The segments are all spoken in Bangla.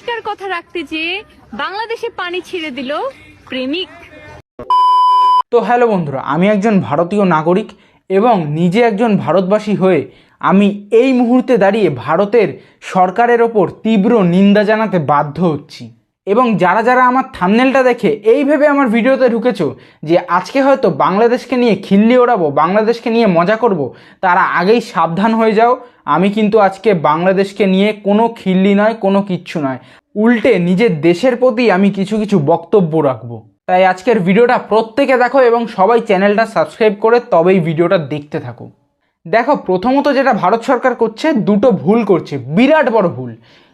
প্রেমিকার কথা রাখতে যেয়ে বাংলাদেশে পানি ছেড়ে দিল প্রেমিক। তো হ্যালো বন্ধুরা, আমি একজন ভারতীয় নাগরিক এবং নিজে একজন ভারতবাসী হয়ে আমি এই মুহূর্তে দাঁড়িয়ে ভারতের সরকারের ওপর তীব্র নিন্দা জানাতে বাধ্য হচ্ছি। এবং যারা যারা আমার থামনেলটা দেখে এই ভেবে আমার ভিডিওতে ঢুকেছো যে আজকে হয়তো বাংলাদেশকে নিয়ে খিল্লি ওড়াবো, বাংলাদেশকে নিয়ে মজা করব, তারা আগেই সাবধান হয়ে যাও। আমি কিন্তু আজকে বাংলাদেশকে নিয়ে কোনো খিল্লি নয়, কোনো কিচ্ছু নয়। উল্টে নিজের দেশের প্রতি আমি কিছু কিছু বক্তব্য রাখব। তাই আজকের ভিডিওটা প্রত্যেকে দেখো এবং সবাই চ্যানেলটা সাবস্ক্রাইব করে তবেই ভিডিওটা দেখতে থাকো। দেখো, প্রথমত যেটা ভারত সরকার করছে, দুটো ভুল করছে, বিরাট বড় ভুল।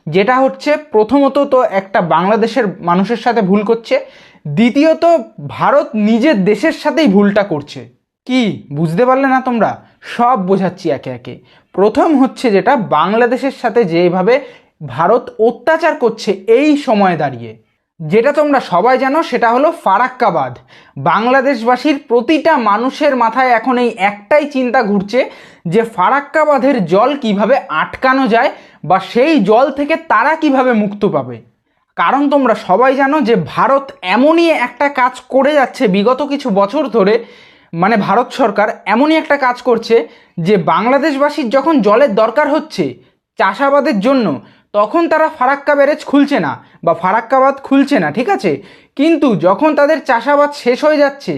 যেটা হচ্ছে প্রথমত তো একটা বাংলাদেশের মানুষের সাথে ভুল করছে, দ্বিতীয়ত ভারত নিজের দেশের সাথেই ভুলটা করছে। কি? বুঝতে পারলে না তোমরা? সব বোঝাচ্ছি একে একে। প্রথম হচ্ছে যেটা, বাংলাদেশের সাথে যেভাবে ভারত অত্যাচার করছে এই সময় দাঁড়িয়ে। যেটা তোমরা সবাই জানো, সেটা হলো ফারাক্কাবাদ। বাংলাদেশবাসীর প্রতিটা মানুষের মাথায় এখন এই একটাই চিন্তা ঘুরছে যে ফারাক্কাবাদের জল কীভাবে আটকানো যায় বা সেই জল থেকে তারা কীভাবে মুক্ত পাবে? কারণ তোমরা সবাই জানো যে ভারত এমনই একটা কাজ করে যাচ্ছে, বিগত কিছু বছর ধরে মানে ভারত সরকার এমনই একটা কাজ করছে যে বাংলাদেশবাসীর যখন জলের দরকার হচ্ছে চাষাবাদের জন্য, তখন তারা ফারাক্কা ব্যারেজ খুলছে না বা ফারাক্কাবাদ খুলছে না, ঠিক আছে? কিন্তু যখন তাদের চাষাবাদ শেষ হয়ে যাচ্ছে,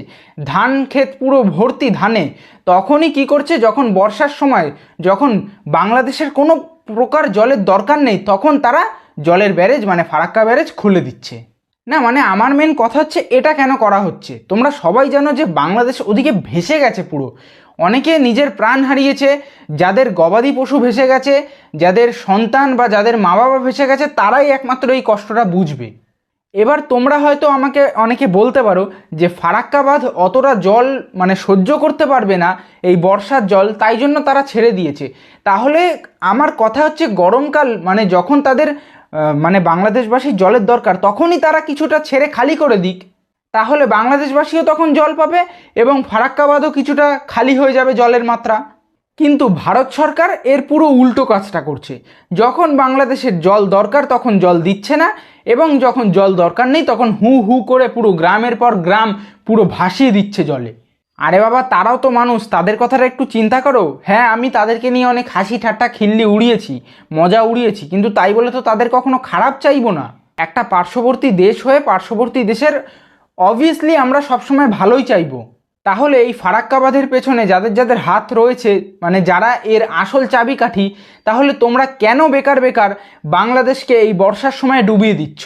ধান ক্ষেত পুরো ভর্তি ধানে, তখনই কি করছে? যখন বর্ষার সময়, যখন বাংলাদেশের কোনো প্রকার জলের দরকার নেই, তখন তারা জলের ব্যারেজ মানে ফারাক্কা ব্যারেজ খুলে দিচ্ছে। না মানে আমার মেন কথা হচ্ছে এটা কেন করা হচ্ছে? তোমরা সবাই জানো যে বাংলাদেশ ওদিকে ভেসে গেছে পুরো। অনেকে নিজের প্রাণ হারিয়েছে, যাদের গবাদি পশু ভেসে গেছে, যাদের সন্তান বা যাদের মা বাবা ভেসে গেছে, তারাই একমাত্র এই কষ্টটা বুঝবে। এবার তোমরা হয়তো আমাকে অনেকে বলতে পারো যে ফারাক্কাবাদ অতটা জল মানে সহ্য করতে পারবে না এই বর্ষার জল, তাই জন্য তারা ছেড়ে দিয়েছে। তাহলে আমার কথা হচ্ছে গরমকাল মানে যখন তাদের মানে বাংলাদেশবাসীর জলের দরকার, তখনই তারা কিছুটা ছেড়ে খালি করে দিক। তাহলে বাংলাদেশবাসীও তখন জল পাবে এবং ফারাক্কাবাদও কিছুটা খালি হয়ে যাবে জলের মাত্রা। কিন্তু ভারত সরকার এর পুরো উল্টো কাজটা করছে। যখন বাংলাদেশের জল দরকার, তখন জল দিচ্ছে না, এবং যখন জল দরকার নেই, তখন হু হু করে পুরো গ্রামের পর গ্রাম পুরো ভাসিয়ে দিচ্ছে জলে। আরে বাবা, তারাও তো মানুষ, তাদের কথাটা একটু চিন্তা করো। হ্যাঁ আমি তাদেরকে নিয়ে অনেক হাসি ঠাট্টা, খিল্লি উড়িয়েছি, মজা উড়িয়েছি, কিন্তু তাই বলে তো তাদের কখনো খারাপ চাইব না। একটা পার্শ্ববর্তী দেশ হয়ে পার্শ্ববর্তী দেশের অবভিয়াসলি আমরা সবসময় ভালোই চাইব। তাহলে এই ফারাক্কাবাদের পেছনে যাদের যাদের হাত রয়েছে মানে যারা এর আসল চাবিকাঠি, তাহলে তোমরা কেন বেকার বেকার বাংলাদেশকে এই বর্ষার সময় ডুবিয়ে দিচ্ছ?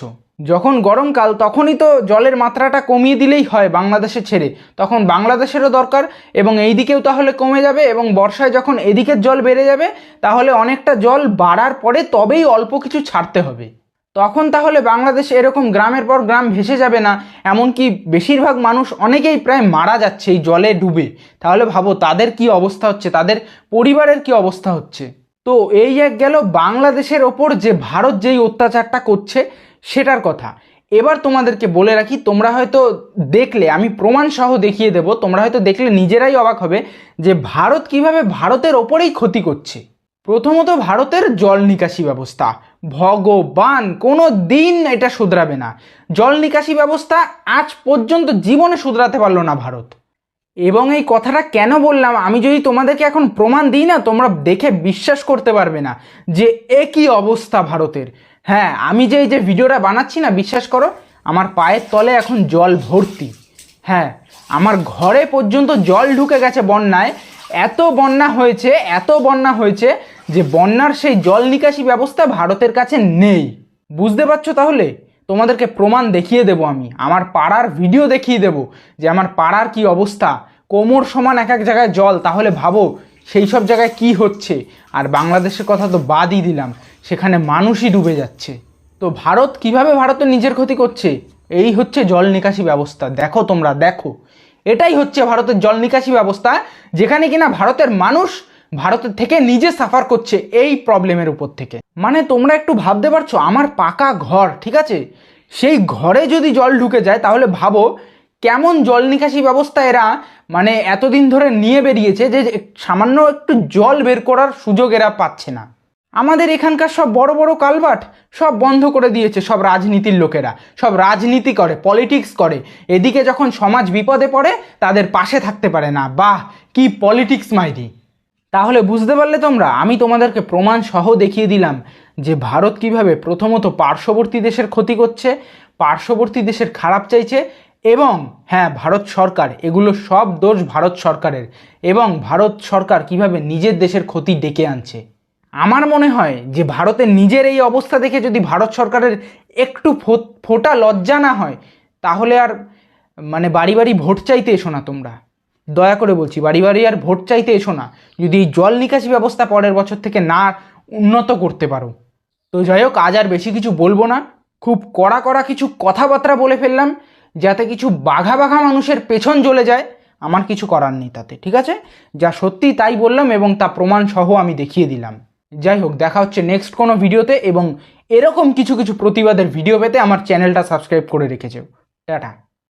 যখন গরমকাল, তখনই তো জলের মাত্রাটা কমিয়ে দিলেই হয় বাংলাদেশে ছেড়ে। তখন বাংলাদেশেরও দরকার এবং এই দিকেও তাহলে কমে যাবে এবং বর্ষায় যখন এদিকের জল বেড়ে যাবে, তাহলে অনেকটা জল বাড়ার পরে তবেই অল্প কিছু ছাড়তে হবে। তখন তাহলে বাংলাদেশ এরকম গ্রামের পর গ্রাম ভেসে যাবে না, এমনকি বেশিরভাগ মানুষ অনেকেই প্রায় মারা যাচ্ছে এই জলে ডুবে। তাহলে ভাবো, তাদের কি অবস্থা হচ্ছে? তাদের পরিবারের কি অবস্থা হচ্ছে? তো এই এক গেল বাংলাদেশের ওপর যে ভারত যেই অত্যাচারটা করছে, সেটার কথা। এবার তোমাদেরকে বলে রাখি, তোমরা হয়তো দেখলে, আমি প্রমাণ সহ দেখিয়ে দেব, তোমরা হয়তো দেখলে নিজেরাই অবাক হবে যে ভারত কীভাবে ভারতের ওপরেই ক্ষতি করছে। প্রথমত ভারতের জল নিকাশি ব্যবস্থা। ভগবান, কোনো দিন এটা শুধরাবে না। জল নিকাশি ব্যবস্থা আজ পর্যন্ত জীবনে শুধরাতে পারল না ভারত। এবং এই কথাটা কেন বললাম, আমি যদি তোমাদেরকে এখন প্রমাণ দিই না, তোমরা দেখে বিশ্বাস করতে পারবে না যে একই অবস্থা ভারতের। হ্যাঁ আমি যে এই যে ভিডিওটা বানাচ্ছি না, বিশ্বাস করো, আমার পায়ের তলে এখন জল ভর্তি। হ্যাঁ আমার ঘরে পর্যন্ত জল ঢুকে গেছে বন্যায় এত বন্যা হয়েছে, এত বন্যা হয়েছে যে বন্যার সেই জল নিকাশি ব্যবস্থা ভারতের কাছে নেই। বুঝতে পারছ তাহলে? তোমাদেরকে প্রমাণ দেখিয়ে দেব আমি। আমার পাড়ার ভিডিও দেখিয়ে দেব যে আমার পাড়ার কি অবস্থা। কোমর সমান এক এক জায়গায় জল, তাহলে ভাবো সেই সব জায়গায় কি হচ্ছে। আর বাংলাদেশের কথা তো বাদই দিলাম, সেখানে মানুষই ডুবে যাচ্ছে। তো ভারত কীভাবে ভারতের নিজের ক্ষতি করছে? এই হচ্ছে জল নিকাশি ব্যবস্থা। দেখো তোমরা, দেখো। এটাই হচ্ছে ভারতের জল নিকাশি ব্যবস্থা, যেখানে কিনা ভারতের মানুষ ভারতের থেকে নিজে সাফার করছে এই প্রবলেমের উপর থেকে। মানে তোমরা একটু ভাবতে পারছ, আমার পাকা ঘর, ঠিক আছে? সেই ঘরে যদি জল ঢুকে যায়, তাহলে ভাবো কেমন জল নিকাশি ব্যবস্থা এরা মানে এতদিন ধরে নিয়ে বেরিয়েছে যে সামান্য একটু জল বের করার সুযোগ এরা পাচ্ছে না। আমাদের এখানকার সব বড় বড় কালবাট সব বন্ধ করে দিয়েছে সব রাজনীতির লোকেরা। সব রাজনীতি করে পলিটিক্স করে। এদিকে যখন সমাজ বিপদে পড়ে, তাদের পাশে থাকতে পারে না। বাহ, কি পলিটিক্স মাইরি। তাহলে বুঝতে পারলে তোমরা, আমি তোমাদেরকে প্রমাণ সহ দেখিয়ে দিলাম যে ভারত কীভাবে প্রথমত পার্শ্ববর্তী দেশের ক্ষতি করছে, পার্শ্ববর্তী দেশের খারাপ চাইছে এবং হ্যাঁ ভারত সরকার, এগুলো সব দোষ ভারত সরকারের। এবং ভারত সরকার কীভাবে নিজের দেশের ক্ষতি ডেকে আনছে। আমার মনে হয় যে ভারতের নিজের এই অবস্থা দেখে যদি ভারত সরকারের একটু ফোঁটা লজ্জা না হয়, তাহলে আর মানে বাড়ি বাড়ি ভোট চাইতে এসো না তোমরা। দয়া করে বলছি, বাড়ি বাড়ি আর ভোট চাইতে এসো না। যদি এই জল নিকাশি ব্যবস্থা পরের বছর থেকে না উন্নত করতে পারো। তো যাই হোক, আজ আর বেশি কিছু বলব না। খুব কড়া কড়া কিছু কথাবার্তা বলে ফেললাম, যাতে কিছু বাঘা বাঘা মানুষের পেছন জ্বলে যায়। আমার কিছু করার নেই তাতে, ঠিক আছে? যা সত্যি তাই বললাম এবং তা প্রমাণসহ আমি দেখিয়ে দিলাম। যাই হোক, দেখা হচ্ছে নেক্সট কোনো ভিডিওতে এবং এরকম কিছু কিছু প্রতিবাদের ভিডিও পেতে আমার চ্যানেলটা সাবস্ক্রাইব করে রেখেছে টাটা।